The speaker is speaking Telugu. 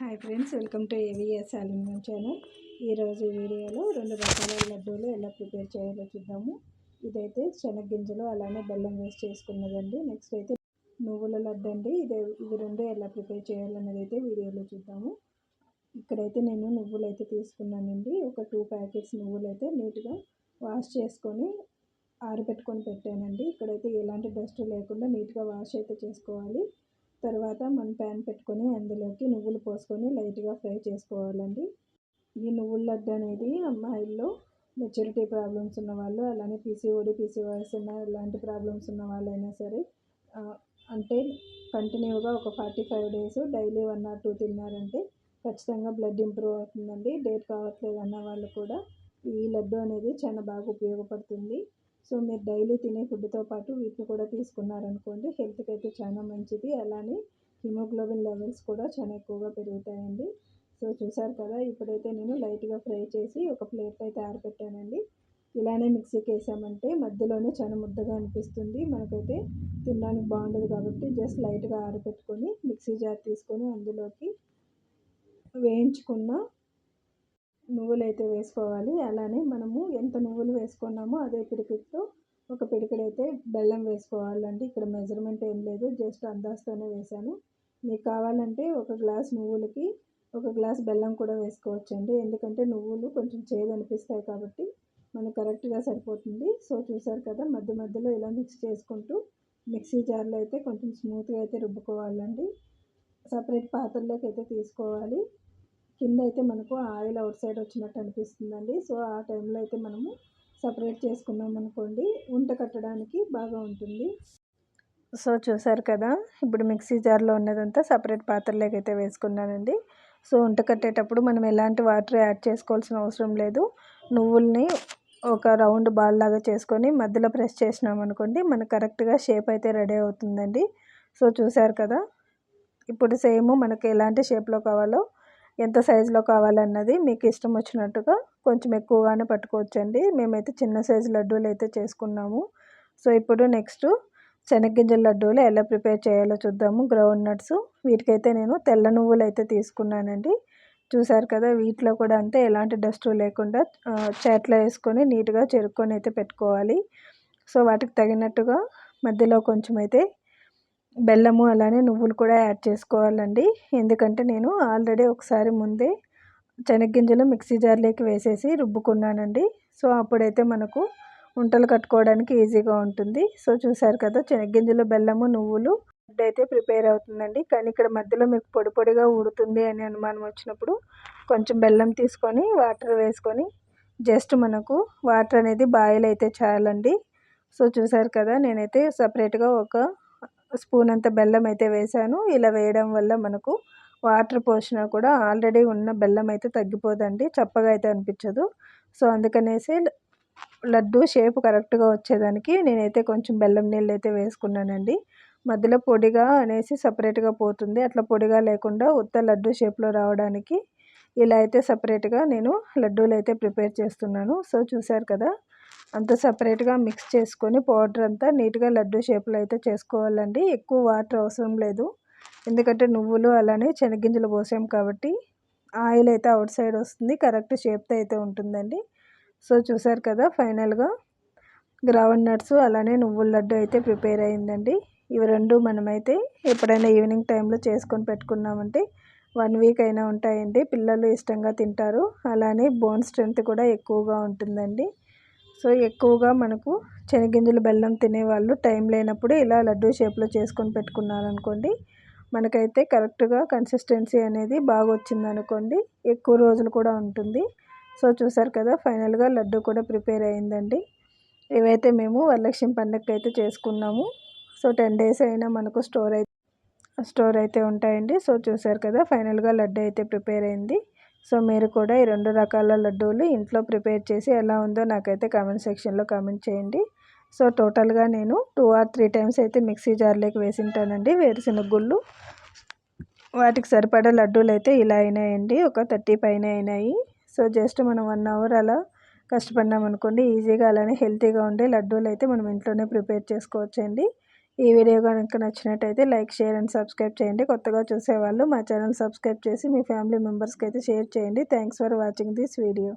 Hi friends welcome to AVS aluminium channel ఈరోజు వీడియోలో రెండు రకాల లడ్డూలు ఎలా ప్రిపేర్ చేయాలో చూద్దాము. ఇదైతే శనగ్గింజలు అలానే బెల్లం వేసి చేసుకున్నదండి. నెక్స్ట్ అయితే నువ్వుల లడ్డు అండి. ఇది ఇవి రెండు ఎలా ప్రిపేర్ చేయాలన్నది అయితే వీడియోలో చూద్దాము. ఇక్కడైతే నేను నువ్వులు అయితే తీసుకున్నానండి. ఒక టూ ప్యాకెట్స్ నువ్వులు అయితే నీట్గా వాష్ చేసుకొని ఆరబెట్టుకొని పెట్టానండి. ఇక్కడైతే ఎలాంటి డస్ట్ లేకుండా నీట్గా వాష్ అయితే చేసుకోవాలి. తర్వాత మన ప్యాన్ పెట్టుకొని అందులోకి నువ్వులు పోసుకొని లైట్గా ఫ్రై చేసుకోవాలండి. ఈ నువ్వుల లడ్డు అనేది అమ్మాయిల్లో మెచ్యూరిటీ ప్రాబ్లమ్స్ ఉన్న వాళ్ళు అలానే పీసీఓడి పీసీఓఎస్ ఉన్న ఇలాంటి ప్రాబ్లమ్స్ ఉన్న వాళ్ళైనా సరే అంటే కంటిన్యూగా ఒక forty five days daily one or two తిన్నారంటే ఖచ్చితంగా బ్లడ్ ఇంప్రూవ్ అవుతుందండి. డేట్ కావట్లేదు అన్న వాళ్ళు కూడా ఈ లడ్డు అనేది చాలా బాగా ఉపయోగపడుతుంది. సో మీరు డైలీ తినే ఫుడ్తో పాటు వీటిని కూడా తీసుకున్నారనుకోండి హెల్త్కి అయితే చాలా మంచిది. అలానే హిమోగ్లోబిన్ లెవెల్స్ కూడా చాలా ఎక్కువగా పెరుగుతాయండి. సో చూసారు కదా ఇప్పుడైతే నేను లైట్గా ఫ్రై చేసి ఒక ప్లేట్ అయితే ఆరబెట్టానండి. ఇలానే మిక్సీకి వేసామంటే మధ్యలోనే చాలా ముద్దగా అనిపిస్తుంది. మనకైతే తినడానికి బాగుండదు కాబట్టి జస్ట్ లైట్గా ఆరబెట్టుకొని మిక్సీ జార్ తీసుకొని అందులోకి వేయించుకున్న నువ్వులు అయితే వేసుకోవాలి. అలానే మనము ఎంత నువ్వులు వేసుకున్నామో అదే పిడికితో ఒక పిడికడైతే బెల్లం వేసుకోవాలండి. ఇక్కడ మెజర్మెంట్ ఏం లేదు. జస్ట్ అందాజతోనే వేసాను మీకు కావాలంటే ఒక గ్లాస్ నువ్వులకి ఒక గ్లాస్ బెల్లం కూడా వేసుకోవచ్చండి. ఎందుకంటే నువ్వులు కొంచెం చేదు అనిపిస్తాయి కాబట్టి మనకు కరెక్ట్గా సరిపోతుంది. సో చూసారు కదా మధ్య మధ్యలో ఇలా మిక్స్ చేసుకుంటూ మిక్సీ జార్లో అయితే కొంచెం స్మూత్గా అయితే రుబ్బుకోవాలండి. సపరేట్ పాత్రలోకి అయితే తీసుకోవాలి. కింద అయితే మనకు ఆయిల్ అవుట్ సైడ్ వచ్చినట్టు అనిపిస్తుందండి. సో ఆ టైంలో అయితే మనము సపరేట్ చేసుకున్నాం అనుకోండి ఉంట కట్టడానికి బాగా ఉంటుంది. సో చూసారు కదా ఇప్పుడు మిక్సీ జార్లో ఉన్నదంతా సపరేట్ పాత్రలోకి అయితే వేసుకున్నానండి. సో ఉంట కట్టేటప్పుడు మనం ఎలాంటి వాటర్ యాడ్ చేసుకోవాల్సిన అవసరం లేదు. నువ్వుల్ని ఒక రౌండ్ బాల్ లాగా చేసుకొని మధ్యలో ప్రెస్ చేసినాం అనుకోండి మనకు కరెక్ట్గా షేప్ అయితే రెడీ అవుతుందండి. సో చూసారు కదా ఇప్పుడు సేమ్ మనకి ఎలాంటి షేప్లో కావాలో ఎంత సైజులో కావాలన్నది మీకు ఇష్టం వచ్చినట్టుగా కొంచెం ఎక్కువగానే పట్టుకోవచ్చండి. మేమైతే చిన్న సైజు లడ్డూలు అయితే చేసుకున్నాము. సో ఇప్పుడు నెక్స్ట్ శనగ్గింజల లడ్డూలు ఎలా ప్రిపేర్ చేయాలో చూద్దాము. గ్రౌండ్ నట్స్ వీటికైతే నేను తెల్ల నువ్వులు అయితే తీసుకున్నానండి. చూసారు కదా వీటిలో కూడా అంతే ఎలాంటి డస్ట్ లేకుండా చేట్లో వేసుకొని నీట్గా చెరుక్కొని అయితే పెట్టుకోవాలి. సో వాటికి తగినట్టుగా మధ్యలో కొంచెం అయితే బెల్లము అలానే నువ్వులు కూడా యాడ్ చేసుకోవాలండి. ఎందుకంటే నేను ఆల్రెడీ ఒకసారి ముందే శనగ్గింజలు మిక్సీ జార్లోకి వేసేసి రుబ్బుకున్నానండి. సో అప్పుడైతే మనకు ఉంటలు కట్టుకోవడానికి ఈజీగా ఉంటుంది. సో చూసారు కదా శనగ్గింజలు బెల్లము నువ్వులు ఫుడ్ అయితే ప్రిపేర్ అవుతుందండి. కానీ ఇక్కడ మధ్యలో మీకు పొడి పొడిగా ఊడుతుంది అని అనుమానం వచ్చినప్పుడు కొంచెం బెల్లం తీసుకొని వాటర్ వేసుకొని జస్ట్ మనకు వాటర్ అనేది బాయిల్ అయితే చాలండి. సో చూసారు కదా నేనైతే సపరేట్గా ఒక స్పూన్ అంత బెల్లం అయితే వేసాను. ఇలా వేయడం వల్ల మనకు వాటర్ పోసినా కూడా ఆల్రెడీ ఉన్న బెల్లం అయితే తగ్గిపోదండి. చప్పగా అయితే అనిపించదు. సో అందుకనేసి లడ్డు షేప్ కరెక్ట్గా వచ్చేదానికి నేనైతే కొంచెం బెల్లం నీళ్ళు అయితే వేసుకున్నానండి. మధ్యలో పొడిగా అనేసి సపరేట్గా పోతుంది. అట్లా పొడిగా లేకుండా ఉత్త లడ్డు షేప్లో రావడానికి ఇలా అయితే సపరేట్గా నేను లడ్డూలు అయితే ప్రిపేర్ చేస్తున్నాను. సో చూశారు కదా! అంత సపరేట్గా మిక్స్ చేసుకొని పౌడర్ అంతా నీట్గా లడ్డు షేప్లో అయితే చేసుకోవాలండి. ఎక్కువ వాటర్ అవసరం లేదు. ఎందుకంటే నువ్వులు అలానే శనగింజలు పోసాం కాబట్టి ఆయిల్ అయితే అవుట్ సైడ్ వస్తుంది కరెక్ట్ షేప్తో అయితే ఉంటుందండి. సో చూసారు కదా ఫైనల్గా గ్రౌండ్ నట్స్ అలానే నువ్వుల లడ్డు అయితే ప్రిపేర్ అయిందండి. ఇవి రెండు మనమైతే ఎప్పుడైనా ఈవినింగ్ టైంలో చేసుకొని పెట్టుకున్నామంటే వన్ వీక్ అయినా ఉంటాయండి. పిల్లలు ఇష్టంగా తింటారు. అలానే బోన్ స్ట్రెంత్ కూడా ఎక్కువగా ఉంటుందండి. సో ఎక్కువగా మనకు శనగింజలు బెల్లం తినేవాళ్ళు టైం లేనప్పుడు ఇలా లడ్డూ షేప్లో చేసుకొని పెట్టుకున్నారనుకోండి మనకైతే కరెక్ట్గా కన్సిస్టెన్సీ అనేది బాగా వచ్చిందనుకోండి ఎక్కువ రోజులు కూడా ఉంటుంది. సో చూసారు కదా ఫైనల్గా లడ్డు కూడా ప్రిపేర్ అయిందండి. ఇవైతే మేము వరలక్ష్మి పండగకి అయితే చేసుకున్నాము. సో టెన్ డేస్ అయినా మనకు స్టోర్ అయితే స్టోర్ అయితే ఉంటాయండి. సో చూసారు కదా ఫైనల్గా లడ్డు అయితే ప్రిపేర్ అయింది. సో మీరు కూడా ఈ రెండు రకాల లడ్డూలు ఇంట్లో ప్రిపేర్ చేసి ఎలా ఉందో నాకైతే కామెంట్ సెక్షన్లో కామెంట్ చేయండి. సో టోటల్గా నేను టూ ఆర్ త్రీ టైమ్స్ అయితే మిక్సీ జార్లోకి వేసింటానండి వేరుశనగ గుళ్ళు వాటికి సరిపడా లడ్డూలు అయితే ఇలా అయినాయండి ఒక థర్టీ పైన అయినాయి. సో జస్ట్ మనం వన్ అవర్ అలా కష్టపడినాం అనుకోండి ఈజీగా అలానే హెల్తీగా ఉండే లడ్డూలు అయితే మనం ఇంట్లోనే ప్రిపేర్ చేసుకోవచ్చండి. ఈ వీడియో కనుక నచ్చినట్టయితే లైక్ షేర్ అండ్ సబ్స్క్రైబ్ చేయండి. కొత్తగా చూసేవాళ్ళు మా ఛానల్ సబ్స్క్రైబ్ చేసి మీ ఫ్యామిలీ మెంబర్స్కి అయితే షేర్ చేయండి. Thanks for watching this video.